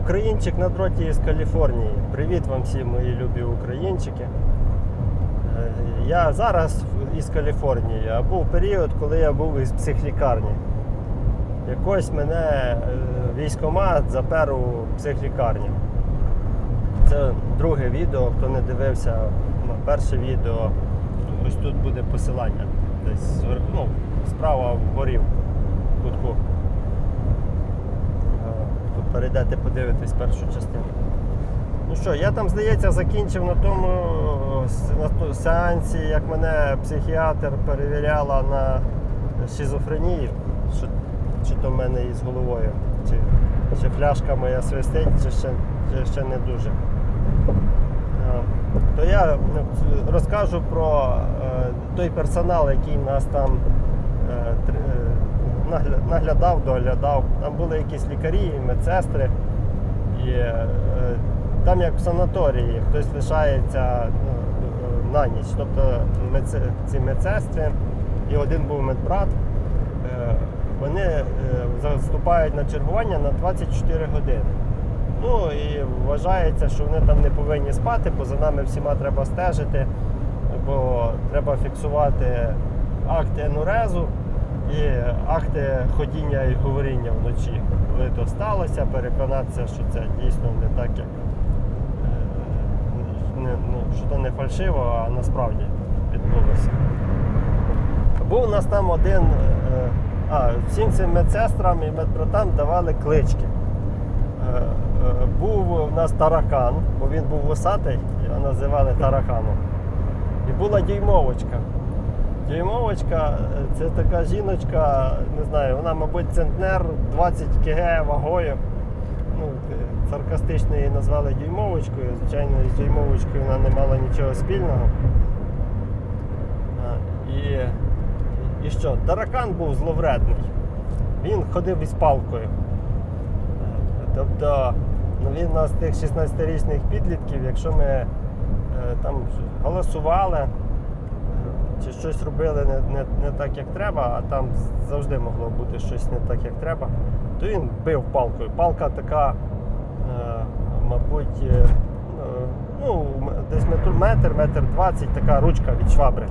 Українчик на дроті із Каліфорнії. Привіт вам всі мої любі українчики. Е, Я зараз із Каліфорнії, а був період, коли я був із психлікарні. Якось мене е, військомат запер у психлікарні. Це друге відео, хто не дивився перше відео, ось тут буде посилання. Десь ну, справа вгорі в кутку. Е, перейдете, подивитесь першу частину. Ну що, я там, здається, закінчив на тому е, на сеансі, як мене психіатр перевіряла на шизофренію, що, чи то в мене із головою, чи, чи фляжка моя свистить, чи ще, чи ще не дуже. Е, То я ну, розкажу про е, той персонал, який нас там е, тр- е, нагля- наглядав, доглядав. Там були якісь лікарі, медсестри. І е, там як в санаторії, хтось лишається ну, е, на ніч. Тобто ці медсестри і один був медбрат. е, Вони заступають на чергування на 24 години. Ну і вважається, що вони там не повинні спати, бо за нами всіма треба стежити, бо треба фіксувати акти енурезу і акти ходіння і говоріння вночі. Коли то сталося, переконатися, що це дійсно не так, як е, не, ну, що то не фальшиво, а насправді відбулося. Був у нас там один, е, а всім цим медсестрам і медбратам давали клички. Е, Був у нас таракан, бо він був вусатий, його називали тараканом. І була дюймовочка. Дюймовочка е, це така жіночка, не знаю, вона, мабуть, центнер 20 кг вагою. Ну, е, саркастично її назвали дюймовочкою. Звичайно, з дюймовочкою вона не мала нічого спільного. І, і що? Таракан був зловредний. Він ходив із палкою. Тобто ну, він у нас тих 16-річних підлітків, якщо ми е, там голосували е, чи щось робили не, не, не так, як треба, а там завжди могло бути щось не так, як треба, то він бив палкою. Палка така, е, мабуть, е, ну, десь метр, метр, метр двадцять, така ручка від швабри.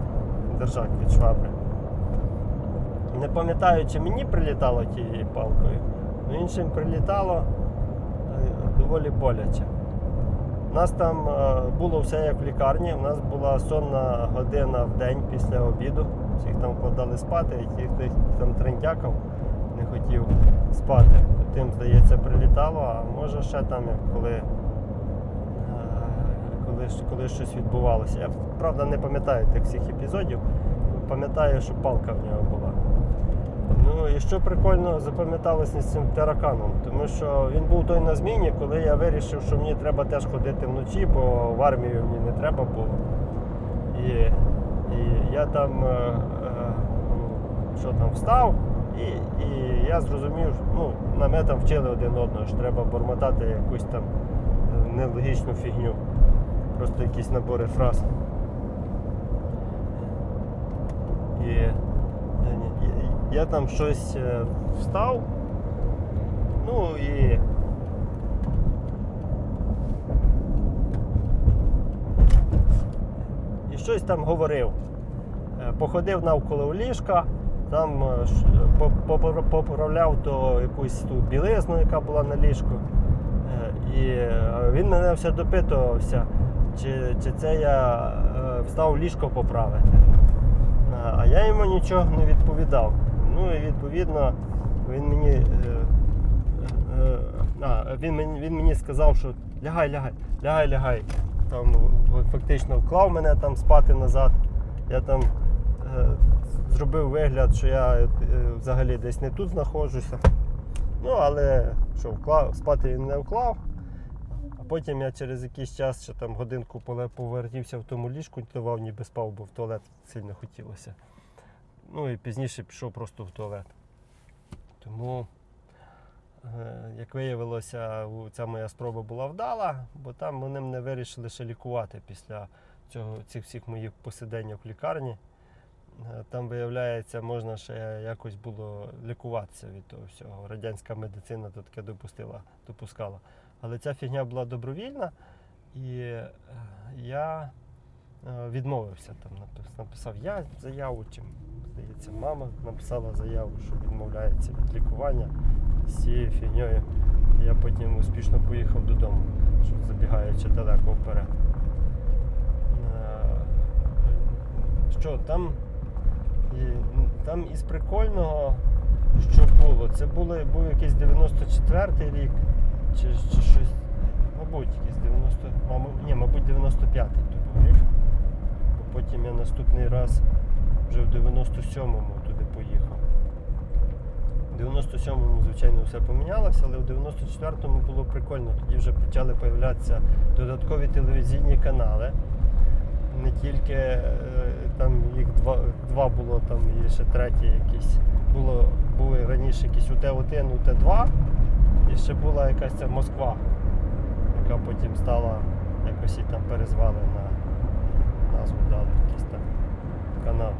Держак від швабри. Не пам'ятаю, чи мені прилітало тією палкою, але іншим прилітало е, доволі боляче. У нас там е, було все як в лікарні. У нас була сонна година в день після обіду. Всіх там вкладали спати, і ті, хто там трендякав, не хотів спати. Тим, здається, прилітало, а може ще там, коли, е, коли, коли щось відбувалося. Я правда не пам'ятаю тих всіх епізодів. Пам'ятаю, що палка в нього була. Ну і що прикольно запам'яталося з цим тараканом, тому що він був той на зміні, коли я вирішив, що мені треба теж ходити вночі, бо в армію мені не треба було. І, і я там е, е, що там встав, і, і я зрозумів, ну, на мене там вчили один одного, що треба бормотати якусь там е, нелогічну фігню. Просто якісь набори фраз. І я- там щось е, встав. Ну і. І щось там говорив. Е, Походив навколо ліжка, там е, поправляв то якусь ту білизну, яка була на ліжку. І він мене все допитувався, чи, чи це я встав ліжко поправити. А я йому нічого не відповідав. Ну і відповідно він мені, е, е, а, він мені, він мені сказав, що лягай, лягай, лягай, лягай. Там фактично вклав мене там спати назад. Я там е, зробив вигляд, що я е, взагалі десь не тут знаходжуся. Ну, але що, вклав, спати він не вклав. А потім я через якийсь час, ще там годинку повертівся в тому ліжку, давав ніби спав, бо в туалет сильно хотілося. Ну і пізніше пішов просто в туалет. Тому, е, як виявилося, ця моя спроба була вдала, бо там вони мене вирішили ще лікувати після цього, цих всіх моїх посидень в лікарні. Е, Там, виявляється, можна ще якось було лікуватися від того всього. Радянська медицина то таке допустила, допускала. Але ця фігня була добровільна, і е, я відмовився там. Написав я заяву, чим здається, мама написала заяву, що відмовляється від лікування з цією фігньою. Я потім успішно поїхав додому, забігаючи далеко вперед. Е, Що там? Там із прикольного, що було, це були, був якийсь 94-й рік, чи, чи щось, мабуть, якийсь 90, мабуть, ні, мабуть, 95-й то був рік. Потім я наступний раз вже в 97-му туди поїхав. В 97-му, звичайно, все помінялося, але в 94-му було прикольно. Тоді вже почали з'являтися додаткові телевізійні канали. Не тільки е, там їх два, два було, там і ще третій якийсь. Було, були раніше якісь УТ-1, УТ-2, і ще була якась ця Москва, яка потім стала якось і там перезвали на назву дали якийсь там канал.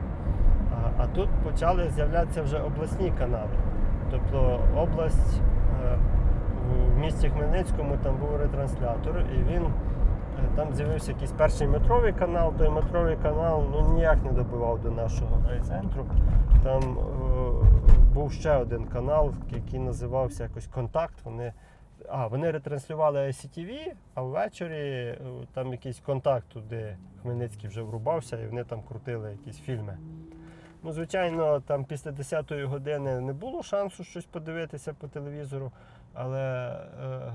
А, а тут почали з'являтися вже обласні канали. Тобто область е, в- місті Хмельницькому там був ретранслятор, і він е, там з'явився якийсь перший метровий канал. Той метровий канал ну, ніяк не добивав до нашого райцентру. Там е, був ще один канал, який називався якось Контакт. Вони, а, вони ретранслювали ICTV, а ввечері е, там якийсь контакт туди Хмельницький вже врубався, і вони там крутили якісь фільми. Ну, звичайно, там після 10-ї години не було шансу щось подивитися по телевізору, але е,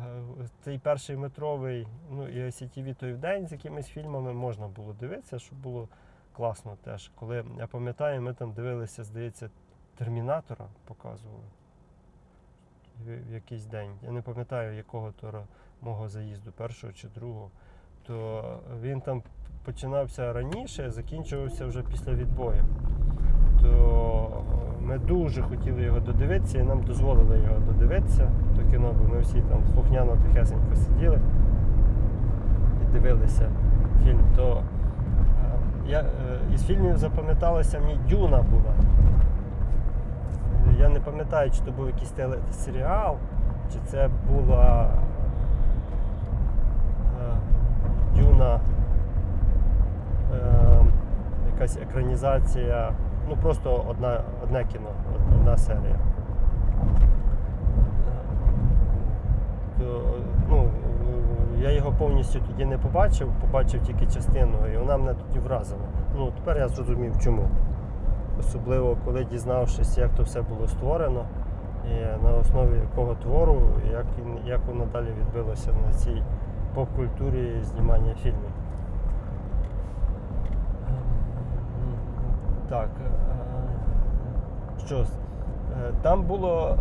цей перший метровий, ну і ICTV той в день з якимись фільмами можна було дивитися, що було класно теж. Коли я пам'ятаю, ми там дивилися, здається, Термінатора показували в- якийсь день. Я не пам'ятаю, якого то мого заїзду, першого чи другого. То він там починався раніше, закінчувався вже після відбою то ми дуже хотіли його додивитися і нам дозволили його додивитися, то кіно, бо ми всі там слухняно тихесенько сиділи і дивилися фільм. То е, я, е, із фільмів запам'яталася мені Дюна була. Е, Я не пам'ятаю, чи то був якийсь телесеріал, чи це була е, Дюна. Е, якась екранізація, ну просто одна, одне кіно, одна серія. Ну, я його повністю тоді не побачив, побачив тільки частину, і вона мене тоді вразила. Ну, тепер я зрозумів чому. Особливо, коли дізнавшись, як то все було створено, і на основі якого твору, як, як воно далі відбилося на цій поп-культурі знімання фільмів. Так. е, Що е, там було,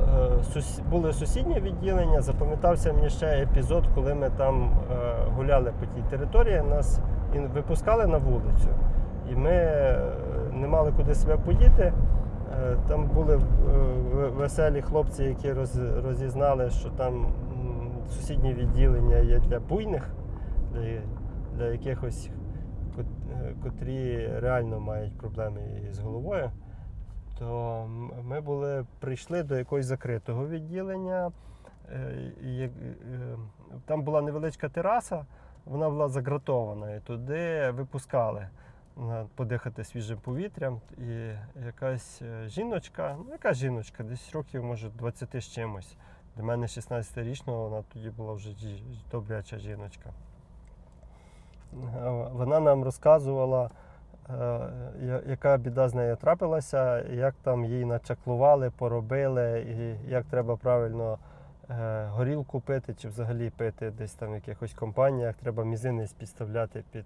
е, були сусідні відділення. Запам'ятався мені ще епізод, коли ми там гуляли по тій території, нас випускали на вулицю. І ми не мали куди себе подіти. Е, Там були е, веселі хлопці, які роз- розізнали, що там сусіднє відділення є для буйних, для, для якихось е, котрі реально мають проблеми із головою, то ми були, прийшли до якогось закритого відділення. Там була невеличка тераса, вона була загратована, і туди випускали подихати свіжим повітрям. І якась е, жіночка, ну яка жіночка, десь років, може, 20 з чимось. Для мене 16-річного вона тоді була вже добряча жіночка. Е, Вона нам розказувала, е, яка біда з нею трапилася, як там їй начаклували, поробили, і як треба правильно е, горілку пити чи взагалі пити десь там в якихось компаніях. Треба мізинець підставляти під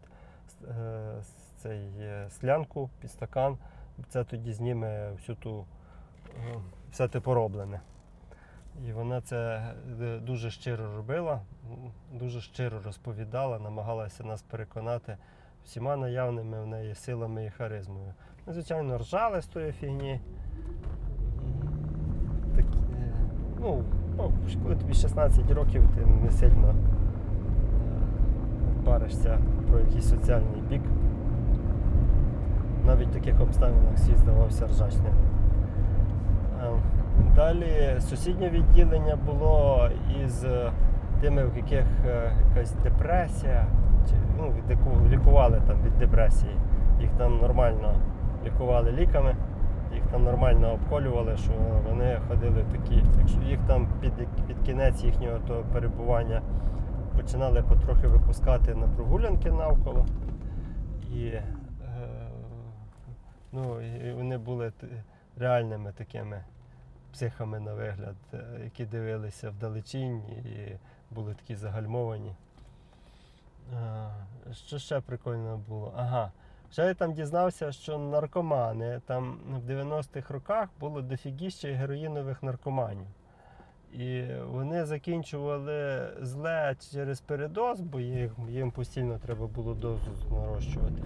е, цей склянку, під стакан. Це тоді зніме всю ту е, все те пороблене. І вона це е, дуже щиро робила, дуже щиро розповідала, намагалася нас переконати всіма наявними в неї силами і харизмою. Ми, звичайно, ржали з тої фігні. І такі, е, ну, ну, коли тобі 16 років, ти не сильно паришся про якийсь соціальний бік. Навіть в таких обставинах світ здавався ржачним. Е, Далі сусіднє відділення було із е, тими, в яких е, якась депресія, чи, ну, ліку- лікували там від депресії. Їх там нормально лікували ліками, їх там нормально обколювали, що вони ходили такі, якщо їх там під, під кінець їхнього того перебування починали потрохи випускати на прогулянки навколо. І, ну, і вони були реальними такими психами на вигляд, е, які дивилися вдалечінь і були такі загальмовані. Що ще прикольно було? Ага. Ще я там дізнався, що наркомани там в 90-х роках було дофігіще героїнових наркоманів. І вони закінчували зле через передоз, бо їм, їм постійно треба було дозу нарощувати.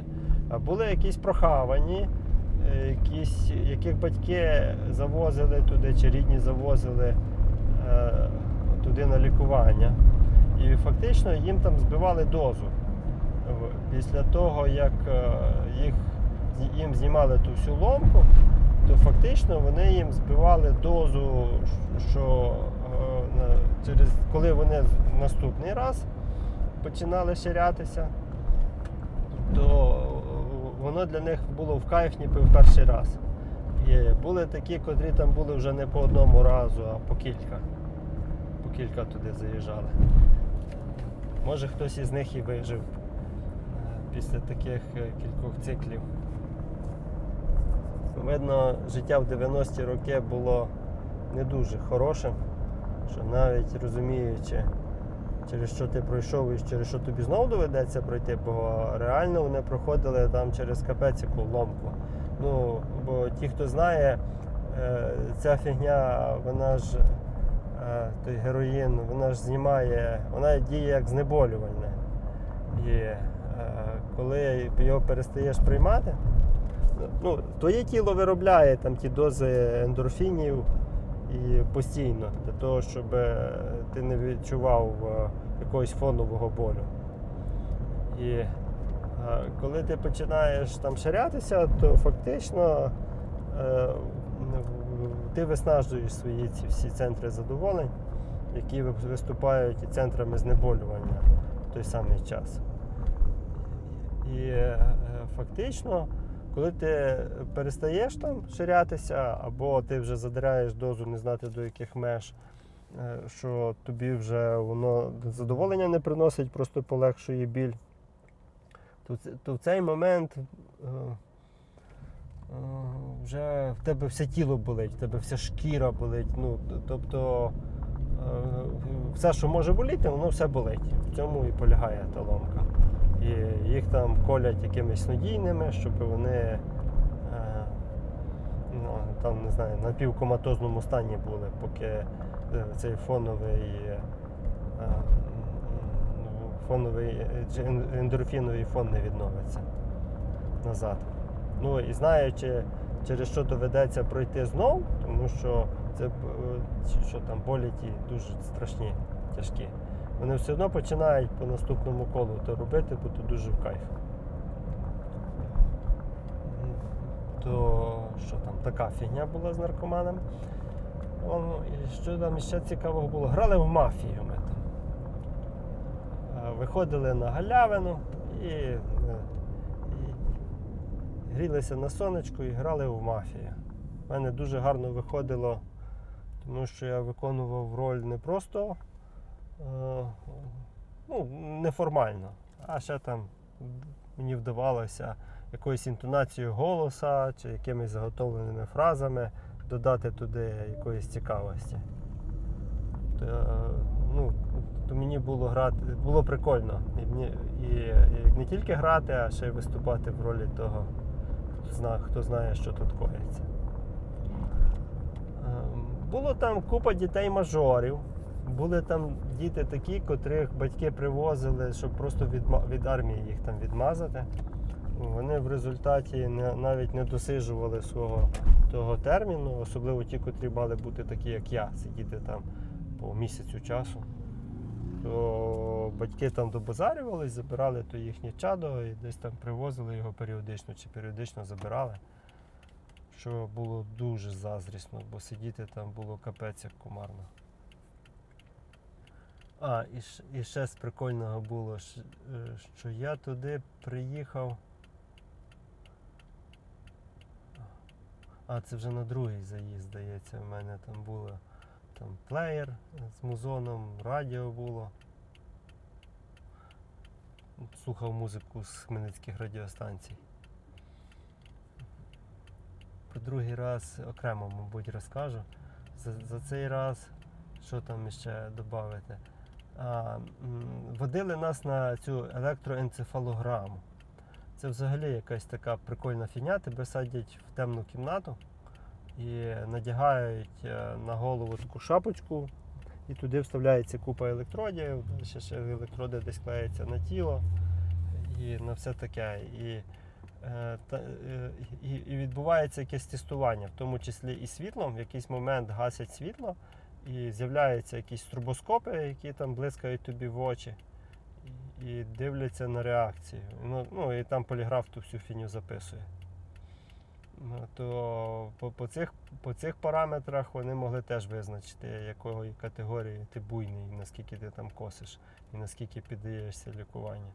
А були якісь прохавані, якісь, яких батьки завозили туди, чи рідні завозили е, туди на лікування. І фактично їм там збивали дозу. Після того, як е, їх, їм знімали ту всю ломку, то фактично вони їм збивали дозу, що е, через, коли вони наступний раз починали ширятися, то воно для них було в кайф ніби в перший раз. І були такі, котрі там були вже не по одному разу, а по кілька. По кілька туди заїжджали. Може хтось із них і вижив е, після таких е, кількох циклів. Видно, життя в 90-ті роки було не дуже хорошим, що навіть розуміючи, через що ти пройшов і через що тобі знову доведеться пройти, бо реально вони проходили там через капець яку ломку. Ну, бо ті, хто знає, е, ця фігня, вона ж е, той героїн, вона ж знімає, вона діє як знеболювальне. І е, коли його перестаєш приймати, ну, твоє тіло виробляє там ті дози ендорфінів і постійно для того, щоб е, ти не відчував е, якогось фонового болю. І е, коли ти починаєш там ширятися, то фактично ти виснажуєш свої ці всі центри задоволень, які виступають центрами знеболювання в той самий час. І фактично, коли ти перестаєш там ширятися, або ти вже задираєш дозу, не знати до яких меж, е, що тобі вже воно задоволення не приносить, просто полегшує біль, то, то в цей момент е, е, вже в тебе все тіло болить, в тебе вся шкіра болить. Ну, тобто все, що може боліти, воно все болить. В цьому і полягає та ломка. І їх там колять якимись снодійними, щоб вони е, ну, там, не знаю, на півкоматозному стані були, поки е, цей фоновий, е, ну, фоновий ендорфіновий фон не відновиться назад. Ну і знаючи, через що доведеться пройти знов, тому що це що там болі ті дуже страшні, тяжкі. Вони все одно починають по наступному колу то робити, бо то дуже в кайф. То що там, така фігня була з наркоманом. О, і що там ще цікавого було? Грали в мафію ми там. Е, Виходили на галявину і, е, і грілися на сонечку і грали в мафію. У мене дуже гарно виходило, тому що я виконував роль не просто ну, неформально, а ще там мені вдавалося якоюсь інтонацією голоса чи якимись заготовленими фразами додати туди якоїсь цікавості. То, е, ну, то мені було грати, було прикольно. І, і, і не тільки грати, а ще й виступати в ролі того, хто знає, хто знає, що тут коїться. Ем, Було там купа дітей-мажорів. Були там діти такі, котрих батьки привозили, щоб просто від, від армії їх там відмазати. Вони в результаті не, навіть не досижували свого того терміну, особливо ті, котрі мали бути такі, як я, сидіти там по місяцю часу. То батьки там добазарювались, забирали то їхнє чадо і десь там привозили його періодично чи періодично забирали. Що було дуже заздрісно, бо сидіти там було капець як кумарно. А, і, і ще з прикольного було, е, що я туди приїхав. А, це вже на другий заїзд, здається, в мене там було там плеєр з музоном, радіо було. Слухав музику з хмельницьких радіостанцій. Про другий раз окремо, мабуть, розкажу. За, за цей раз, що там ще додати? Водили нас на цю електроенцефалограму. Це взагалі якась така прикольна фігня. Тебе садять в темну кімнату і надягають е, на голову таку шапочку, і туди вставляється купа електродів, ще, ще електроди десь клеяться на тіло і на все таке. І, е, та, е, і, і відбувається якесь тестування, в тому числі і світлом. В якийсь момент гасять світло, і з'являються якісь трубоскопи, які там блискають тобі в очі. І- дивляться на реакцію. Ну, ну і там поліграф ту всю фіню записує. Ну, то по, по, цих, по цих параметрах вони могли теж визначити, якої категорії ти буйний, наскільки ти там косиш, і наскільки піддаєшся лікуванню.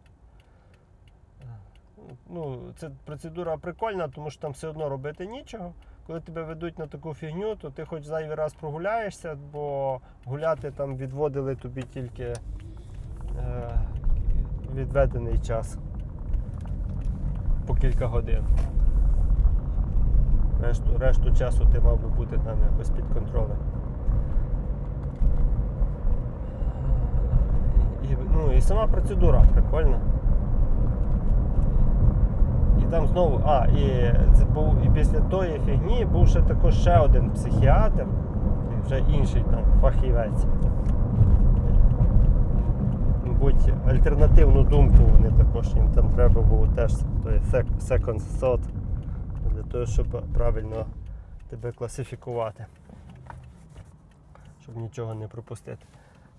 Ну, це процедура прикольна, тому що там все одно робити нічого. Коли тебе ведуть на таку фігню, то ти хоч зайвий раз прогуляєшся, бо гуляти там відводили тобі тільки е, відведений час по кілька годин. Решту, решту часу ти мав би бути там якось під контролем. І, ну, і сама процедура прикольна. І там знову, а, і це був і після тої фігні був ще також ще один психіатр, і вже інший там фахівець. Мабуть, альтернативну думку вони також їм там треба було теж той second thought для того, щоб правильно тебе класифікувати, щоб нічого не пропустити.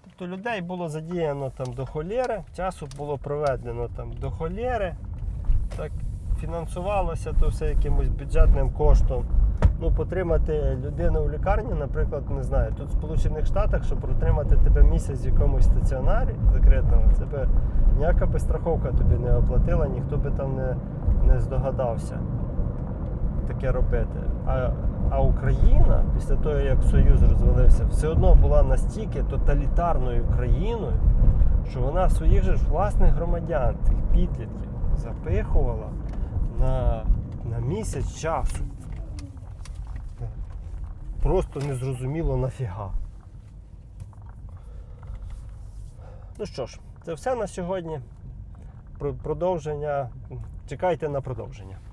Тобто людей було задіяно там до холєри, часу було проведено там до холєри, так фінансувалося то все якимось бюджетним коштом. Ну, потримати людину в лікарні, наприклад, не знаю, тут в Сполучених Штатах, щоб протримати тебе місяць в якомусь стаціонарі закритому, це би ніяка би страховка тобі не оплатила, ніхто би там не, не здогадався таке робити. А, а Україна, після того, як Союз розвалився, все одно була настільки тоталітарною країною, що вона своїх же власних громадян, цих підлітків, запихувала на, на місяць часу. Просто незрозуміло нафіга. Ну що ж, це все на сьогодні. Продовження. Чекайте на продовження.